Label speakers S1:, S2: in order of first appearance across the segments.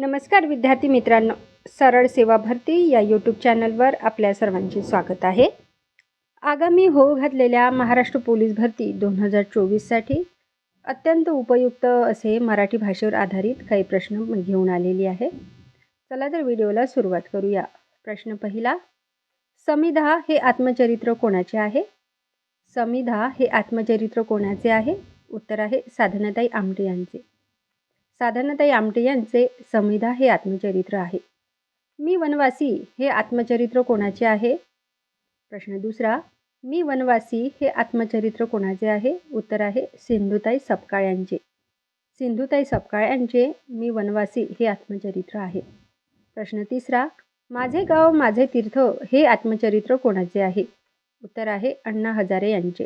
S1: नमस्कार विद्यार्थी मित्रांनो. सरळ सेवा भरती या यूट्यूब चॅनलवर आपल्या सर्वांचे स्वागत आहे. आगामी होऊ घातलेल्या महाराष्ट्र पोलीस भरती दोन हजार चोवीससाठी अत्यंत उपयुक्त असे मराठी भाषेवर आधारित काही प्रश्न घेऊन आलेली आहे. चला तर व्हिडिओला सुरुवात करूया. प्रश्न पहिला समिधा हे आत्मचरित्र कोणाचे आहे? समिधा हे आत्मचरित्र कोणाचे आहे? उत्तर आहे साधनाताई आमटे यांचे. साधनाताई आमटे यांचे संविधा हे आत्मचरित्र आहे. मी वनवासी हे आत्मचरित्र कोणाचे आहे? प्रश्न दुसरा मी वनवासी हे आत्मचरित्र कोणाचे आहे? उत्तर आहे सिंधुताई सपकाळ यांचे. सिंधुताई सपकाळ यांचे मी वनवासी हे आत्मचरित्र आहे. प्रश्न तिसरा माझे गाव माझे तीर्थ हे आत्मचरित्र कोणाचे आहे? उत्तर आहे अण्णा हजारे यांचे.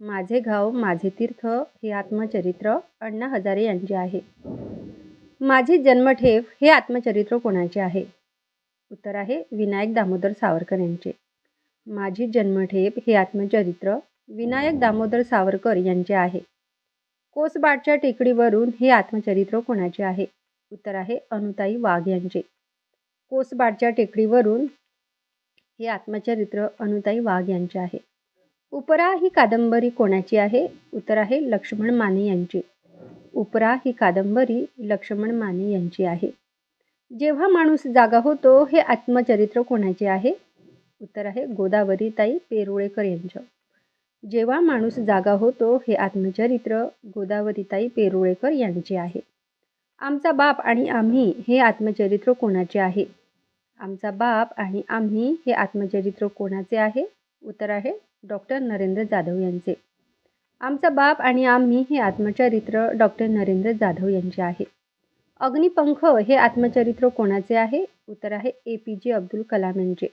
S1: माझे गाव माझे तीर्थ हे आत्मचरित्र अण्णा हजारे यांचे आहे. माझी जन्मठेव हे आत्मचरित्र कोणाचे आहे? उत्तर आहे विनायक दामोदर सावरकर यांचे. माझी जन्मठेप हे आत्मचरित्र विनायक दामोदर सावरकर यांचे आहे. कोसबाटच्या टेकडीवरून हे आत्मचरित्र कोणाचे आहे? उत्तर आहे अनुताई वाघ यांचे. कोसबाटच्या टेकडीवरून हे आत्मचरित्र अनुताई वाघ यांचे आहे. उपरा ही कादंबरी कोणाची आहे? उत्तर आहे लक्ष्मण माने यांची. उपरा ही कादंबरी लक्ष्मण माने यांची आहे. जेव्हा माणूस जागा होतो हे आत्मचरित्र कोणाचे आहे? उत्तर आहे गोदावरीताई पेरुळेकर यांचं. जेव्हा माणूस जागा होतो हे आत्मचरित्र गोदावरीताई पेरुळेकर यांचे आहे. आमचा बाप आणि आम्ही हे आत्मचरित्र कोणाचे आहे? आमचा बाप आणि आम्ही हे आत्मचरित्र कोणाचे आहे? उत्तर आहे डॉक्टर नरेंद्र जाधव यांचे. आमचा बाप आणि आम्ही हे आत्मचरित्र डॉक्टर नरेंद्र जाधव यांचे आहे. अग्निपंख हे आत्मचरित्र कोणाचे आहे? उत्तर आहे ए पी जे अब्दुल कलाम यांचे.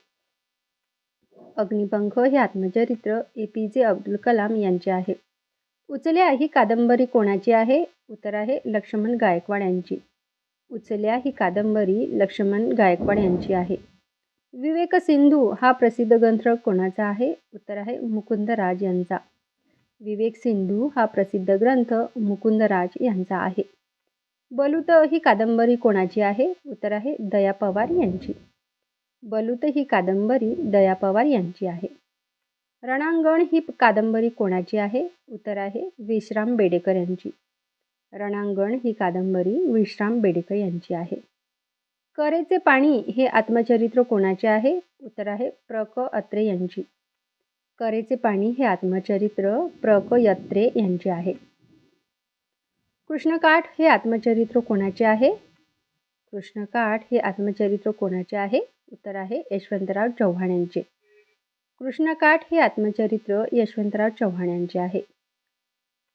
S1: अग्निपंख हे आत्मचरित्र ए पी जे अब्दुल कलाम यांचे आहे. उचल्या ही कादंबरी कोणाची आहे? उत्तर आहे लक्ष्मण गायकवाड यांची. उचल्या ही कादंबरी लक्ष्मण गायकवाड यांची आहे. विवेक सिंधू हा प्रसिद्ध ग्रंथ कोणाचा आहे? उत्तर आहे मुकुंदराज यांचा. विवेक सिंधू हा प्रसिद्ध ग्रंथ मुकुंदराज यांचा आहे. बलुत ही कादंबरी कोणाची आहे? उत्तर आहे दया पवार यांची. बलुत ही कादंबरी दया पवार यांची आहे. रणांगण ही कादंबरी कोणाची आहे? उत्तर आहे विश्राम बेडेकर यांची. रणांगण ही कादंबरी विश्राम बेडेकर यांची आहे. करेचे पाणी हे आत्मचरित्र कोणाचे आहे? उत्तर आहे प्र क अत्रे यांची. करेचे पाणी हे आत्मचरित्र प्र क यत्रे यांचे आहे. कृष्णकाठ हे आत्मचरित्र कोणाचे आहे? कृष्णकाठ हे आत्मचरित्र कोणाचे आहे? उत्तर आहे यशवंतराव चव्हाण यांचे. कृष्णकाठ हे आत्मचरित्र यशवंतराव चव्हाण यांचे आहे.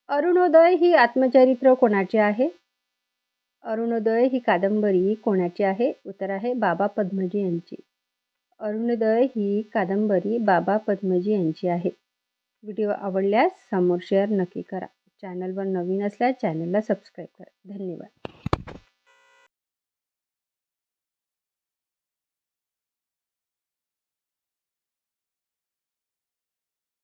S1: अरुणोदय ही आत्मचरित्र कोणाचे आहे? अरुणोदय ही कादंबरी कोणाची आहे? उत्तर आहे बाबा पद्मजी यांची. अरुणोदय ही कादंबरी बाबा पद्मजी यांची आहे. व्हिडिओ आवडल्यास समोर शेअर नक्की करा. चॅनलवर नवीन असल्यास चॅनलला सबस्क्राईब करा. धन्यवाद.